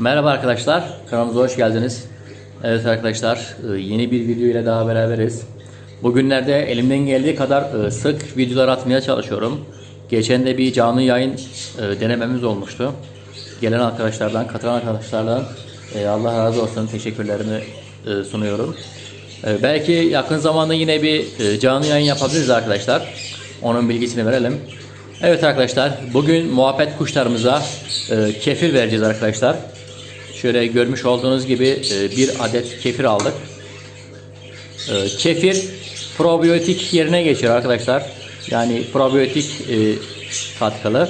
Merhaba arkadaşlar, kanalımıza hoş geldiniz. Evet arkadaşlar, e, yeni bir video ile daha beraberiz. Bugünlerde elimden geldiği kadar e, sık videolar atmaya çalışıyorum. Geçen de bir canlı yayın e, denememiz olmuştu. Gelen arkadaşlardan, katılan arkadaşlardan Allah razı olsun teşekkürlerimi sunuyorum. Belki yakın zamanda yine bir canlı yayın yapabiliriz arkadaşlar. Onun bilgisini verelim. Evet arkadaşlar, bugün muhabbet kuşlarımıza kefir vereceğiz arkadaşlar. Şöyle görmüş olduğunuz gibi e, bir adet kefir aldık. E, kefir probiyotik yerine geçiyor arkadaşlar. Yani probiyotik e, katkılı.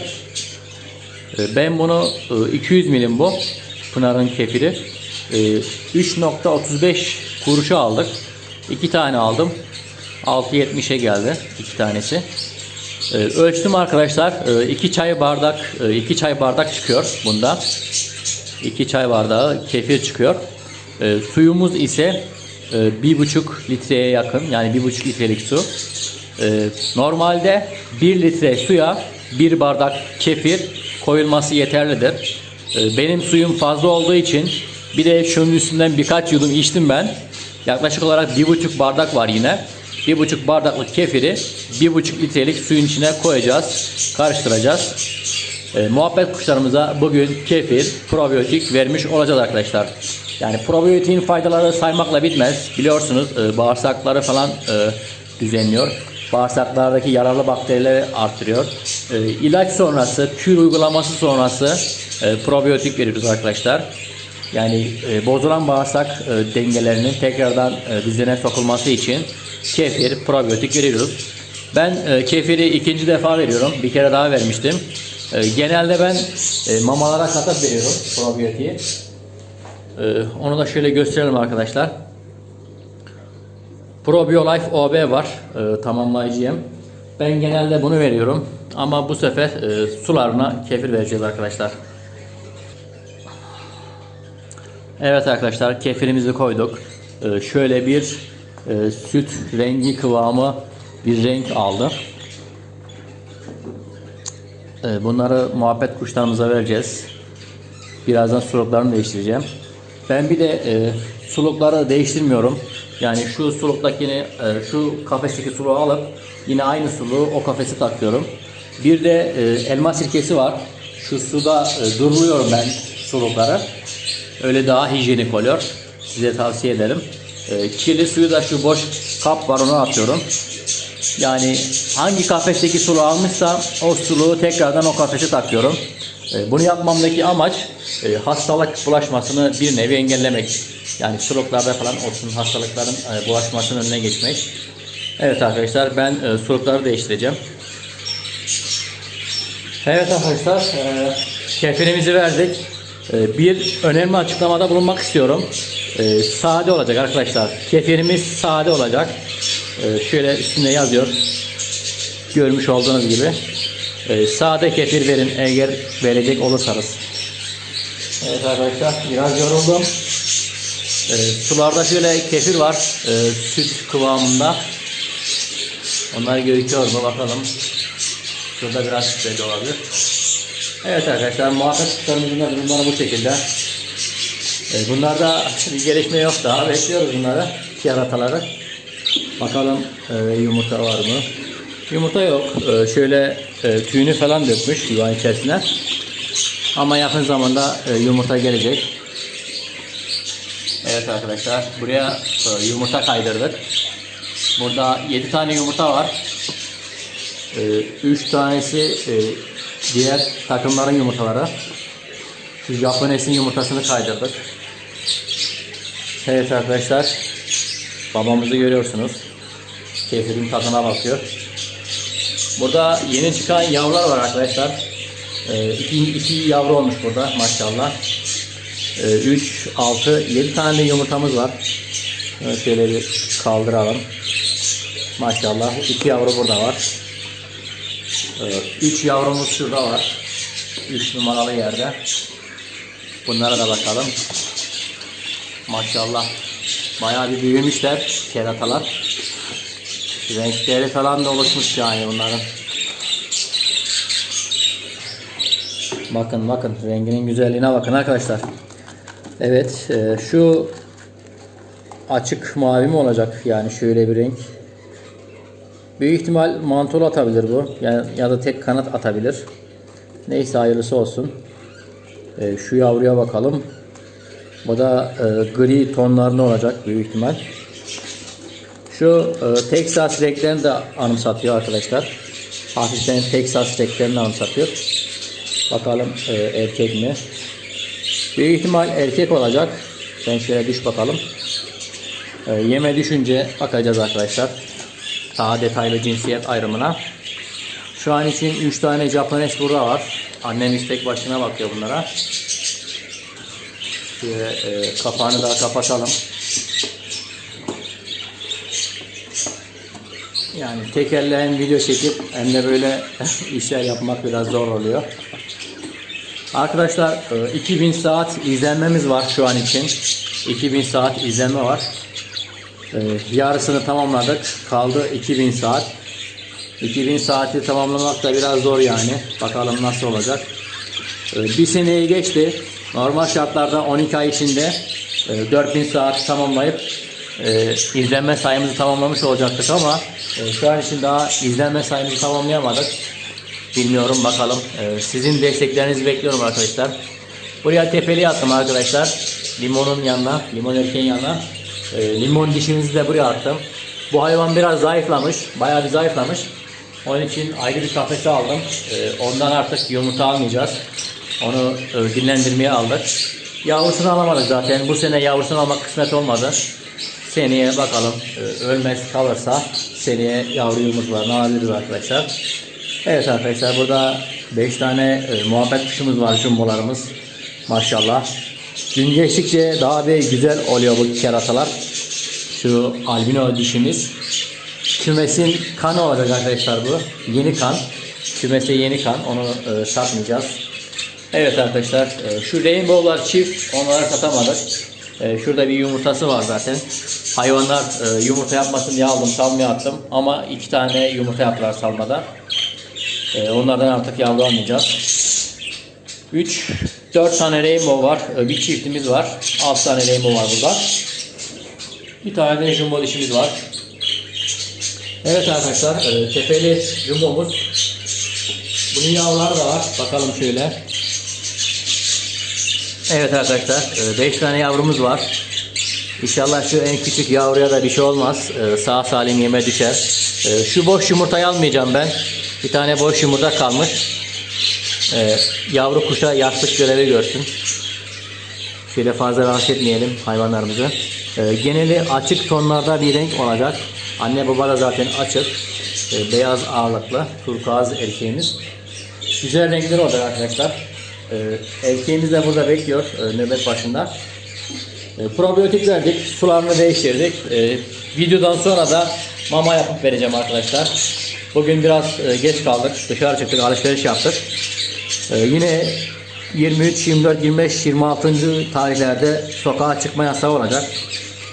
Ben bunu e, 200 milim bu. Pınar'ın kefiri. E, 3.35 kuruşa aldık. 2 tane aldım. 6.70'e geldi iki tanesi. Ölçtüm arkadaşlar. 2 çay bardak 2 çay bardak çıkıyor bunda. 2 çay bardağı kefir çıkıyor. E, suyumuz ise e, bir buçuk litreye yakın yani bir buçuk litrelik su. E, normalde 1 litre suya bir bardak kefir koyulması yeterlidir. E, benim suyum fazla olduğu için bir de şunun üstünden birkaç yudum içtim ben. Yaklaşık olarak bir buçuk bardak var yine. Bir buçuk bardaklık kefiri bir buçuk litrelik suyun içine koyacağız, karıştıracağız. E, muhabbet kuşlarımıza bugün kefir, probiyotik vermiş olacağız arkadaşlar. Yani probiyotiğin faydaları saymakla bitmez. Biliyorsunuz e, bağırsakları falan e, düzenliyor. Bağırsaklardaki yararlı bakterileri arttırıyor. E, ilaç sonrası, kür uygulaması sonrası e, probiyotik veriyoruz arkadaşlar. Yani e, bozulan bağırsak e, dengelerinin tekrardan e, düzene sokulması için kefir, probiyotik veriyoruz. Ben e, kefiri ikinci defa veriyorum. Bir kere daha vermiştim. E, genelde ben e, mamalara katıp veriyorum probiyotiği. E, onu da şöyle gösterelim arkadaşlar. ProBioLife OB var. E, tamamlayıcı. Ben genelde bunu veriyorum. Ama bu sefer e, sularına kefir vereceğiz arkadaşlar. Evet arkadaşlar kefirimizi koyduk. Ee, şöyle bir e, süt rengi kıvamı bir renk aldı. Ee, bunları muhabbet kuşlarımıza vereceğiz. Birazdan suluklarını değiştireceğim. Ben bir de e, sulukları değiştirmiyorum. Yani şu suluktakini, e, şu kafesteki suluğu alıp yine aynı suluğu o kafese takıyorum. Bir de e, elma sirkesi var. Şu suda e, duruluyorum ben sulukları. Öyle daha hijyenik oluyor. Size tavsiye ederim. E, kirli suyu da şu boş kap var ona atıyorum. Yani hangi kafesteki suluğu almışsam o suluğu tekrardan o kafese takıyorum. E, bunu yapmamdaki amaç e, hastalık bulaşmasını bir nevi engellemek. Yani suluklarda falan olsun hastalıkların e, bulaşmasının önüne geçmek. Evet arkadaşlar ben sulukları değiştireceğim. Evet arkadaşlar kefirimizi verdik. Bir önemli açıklamada bulunmak istiyorum. Sade olacak arkadaşlar. Kefirimiz sade olacak. E, şöyle üstünde yazıyor. Görmüş olduğunuz gibi. E, sade kefir verin eğer verecek olursanız. Evet arkadaşlar biraz yoruldum. E, sularda şöyle kefir var. Süt kıvamında. Onlar gözüküyor mu bakalım. Şurada biraz belli olabilir. Evet arkadaşlar muhabbet kuşlarımızın da bu şekilde. Bunlarda bir gelişme yok daha. Bekliyoruz bunları. Yarataları. Bakalım e, yumurta var mı? Yumurta yok. E, şöyle e, tüyünü falan dökmüş yuvanın içerisine. Ama yakın zamanda e, yumurta gelecek. Evet arkadaşlar buraya e, yumurta kaydırdık. Burada 7 tane yumurta var. 3 tanesi e, diğer takımların yumurtaları. Şu Japones'in yumurtasını kaydırdık. Evet arkadaşlar. Babamızı görüyorsunuz. Kefirin tadına bakıyor. Burada yeni çıkan yavrular var arkadaşlar. Ee, iki, iki yavru olmuş burada maşallah. Ee, 3, 6, 7 tane de yumurtamız var. Evet, şöyle bir kaldıralım. Maşallah. iki yavru burada var. 3 yavrumuz şurada var. 3 numaralı yerde. Bunlara da bakalım. Maşallah. Bayağı bir büyümüşler keratalar. Renkleri falan da oluşmuş yani bunların. Bakın bakın renginin güzelliğine bakın arkadaşlar. Evet, e, şu açık mavi mi olacak? Yani şöyle bir renk. Büyük ihtimal mantol atabilir bu. Yani ya da tek kanat atabilir. Neyse hayırlısı olsun. E, şu yavruya bakalım. Bu da e, gri tonlarında olacak büyük ihtimal. Şu e, Texas renklerini de anımsatıyor arkadaşlar. Hafiften Texas renklerini anımsatıyor. Bakalım e, erkek mi? Büyük ihtimal erkek olacak. Ben şöyle düş bakalım. E, yeme düşünce bakacağız arkadaşlar. Daha detaylı cinsiyet ayrımına. Şu an için 3 tane Japones burada var. Annemiz tek başına bakıyor bunlara. Şöyle e, kapağını da kapatalım. Yani tek elle hem video çekip hem de böyle işler yapmak biraz zor oluyor. Arkadaşlar e, 2000 saat izlenmemiz var şu an için. 2000 saat izlenme var. E, Yarısını tamamladık. Kaldı 2000 saat. 2000 saati tamamlamak da biraz zor yani. Bakalım nasıl olacak. E, Bir seneyi geçti. Normal şartlarda 12 ay içinde e, 4000 saat tamamlayıp e, izlenme sayımızı tamamlamış olacaktık ama e, şu an için daha izlenme sayımızı tamamlayamadık. Bilmiyorum bakalım. E, sizin desteklerinizi bekliyorum arkadaşlar. Buraya tepeli attım arkadaşlar. Limonun yanına, limon erkeğin yanına. E, limon dişimizi de buraya attım. Bu hayvan biraz zayıflamış. Bayağı bir zayıflamış. Onun için ayrı bir kafese aldım. E, ondan artık yumurta almayacağız. Onu e, dinlendirmeye aldık. Yavrusunu alamadık zaten. Bu sene yavrusunu almak kısmet olmadı. Seneye bakalım e, ölmez kalırsa seneye yavru yumurtalarını alabiliriz arkadaşlar. Evet arkadaşlar burada 5 tane e, muhabbet kuşumuz var jumbolarımız. Maşallah. Gün geçtikçe daha bir güzel oluyor bu keratalar. Şu albino dişimiz. Kümesin kanı olacak arkadaşlar bu. Yeni kan. Kümese yeni kan. Onu e, satmayacağız. Evet arkadaşlar e, şu rainbow'lar çift. Onları satamadık. E, şurada bir yumurtası var zaten. Hayvanlar e, yumurta yapmasın diye aldım salmaya attım. Ama iki tane yumurta yaptılar salmada. Onlardan artık yavru almayacağız. 3 4 tane rainbow var. Bir çiftimiz var. 6 tane rainbow var burada. Bir tane de jumbo dişimiz var. Evet arkadaşlar tepeli jumbomuz. Bunun yavruları da var. Bakalım şöyle. Evet arkadaşlar 5 tane yavrumuz var. İnşallah şu en küçük yavruya da bir şey olmaz. E, sağ salim yeme düşer. E, şu boş yumurtayı almayacağım ben. Bir tane boş yumurta kalmış. E, yavru kuşa yastık görevi görsün. Şöyle fazla rahatsız etmeyelim hayvanlarımızı. E, geneli açık tonlarda bir renk olacak. Anne baba da zaten açık. E, beyaz ağırlıklı. Turkuaz erkeğimiz. Güzel renkler olacak arkadaşlar. E, erkeğimiz de burada bekliyor e, nöbet başında. E, probiyotik verdik. Sularını değiştirdik. E, videodan sonra da mama yapıp vereceğim arkadaşlar. Bugün biraz e, geç kaldık. Dışarı çıktık, alışveriş yaptık. Yine 23, 24, 25, 26. tarihlerde sokağa çıkma yasağı olacak.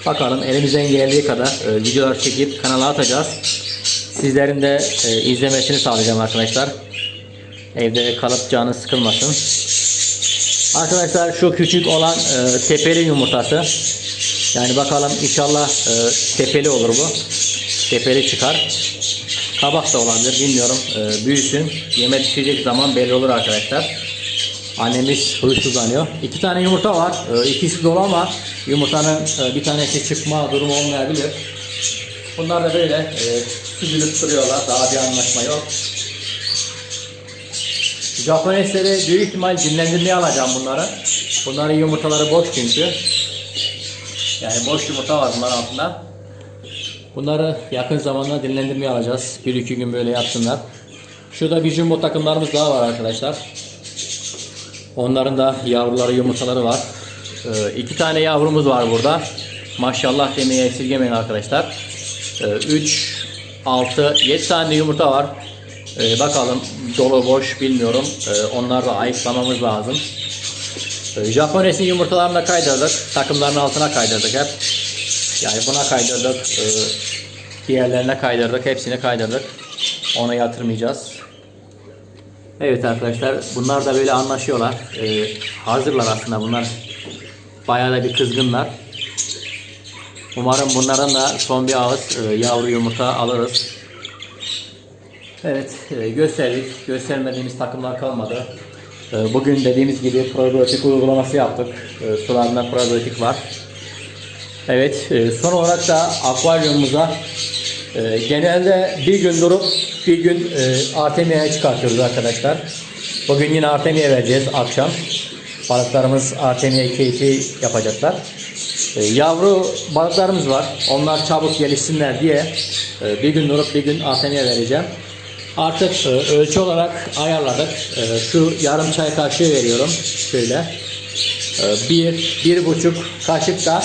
Bakalım elimizden geldiği kadar e, videolar çekip kanala atacağız. Sizlerin de izlemesini sağlayacağım arkadaşlar. Evde kalıp canı sıkılmasın. Arkadaşlar şu küçük olan e, tepeli yumurtası. Yani bakalım inşallah e, tepeli olur bu. Tepeli çıkar. Kabak da olabilir bilmiyorum. E, büyüsün. Yeme düşecek zaman belli olur arkadaşlar. Annemiz huysuzlanıyor. İki tane yumurta var. E, ikisi dolu ama yumurtanın e, bir tanesi çıkma durumu olmayabilir. Bunlar da böyle e, süzülüp duruyorlar. Daha bir anlaşma yok. Japonesleri büyük ihtimal dinlendirmeye alacağım bunları. Bunların yumurtaları boş çünkü. Yani boş yumurta var bunların altında. Bunları yakın zamanda dinlendirmeye alacağız. Bir iki gün böyle yatsınlar. Şurada bir jumbo takımlarımız daha var arkadaşlar. Onların da yavruları yumurtaları var. Ee, iki tane yavrumuz var burada. Maşallah demeye esirgemeyin arkadaşlar. 3, 6, 7 tane yumurta var. Ee, bakalım dolu boş bilmiyorum. Ee, onları da ayıklamamız lazım. Ee, Japones'in yumurtalarını da kaydırdık. Takımların altına kaydırdık hep. Yani buna kaydırdık. ee, diğerlerine kaydırdık. Hepsini kaydırdık. Ona yatırmayacağız. Evet arkadaşlar bunlar da böyle anlaşıyorlar. Ee, hazırlar aslında bunlar. Bayağı da bir kızgınlar. Umarım bunların da son bir ağız e, yavru yumurta alırız. Evet e, gösterdik. Göstermediğimiz takımlar kalmadı. E, Bugün dediğimiz gibi probiyotik uygulaması yaptık. E, Sularında probiyotik var. Evet son olarak da akvaryumumuza genelde bir gün durup bir gün Artemia'ya çıkartıyoruz arkadaşlar. Bugün yine Artemia vereceğiz akşam. Balıklarımız Artemia keyfi yapacaklar. Yavru balıklarımız var. Onlar çabuk gelişsinler diye bir gün durup bir gün Artemia vereceğim. Artık e, ölçü olarak ayarladık. E, şu yarım çay kaşığı veriyorum. Şöyle. E, bir, bir buçuk kaşık da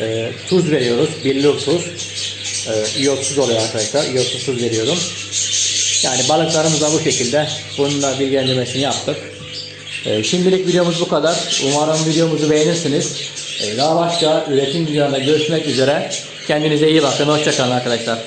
e, tuz veriyoruz. Billur tuz. E, iyotsuz oluyor arkadaşlar. İyotsuz tuz veriyorum. Yani balıklarımız da bu şekilde. Bunun da bilgilendirmesini yaptık. E, şimdilik videomuz bu kadar. Umarım videomuzu beğenirsiniz. E, daha başka üretim videolarında görüşmek üzere. Kendinize iyi bakın. Hoşçakalın arkadaşlar.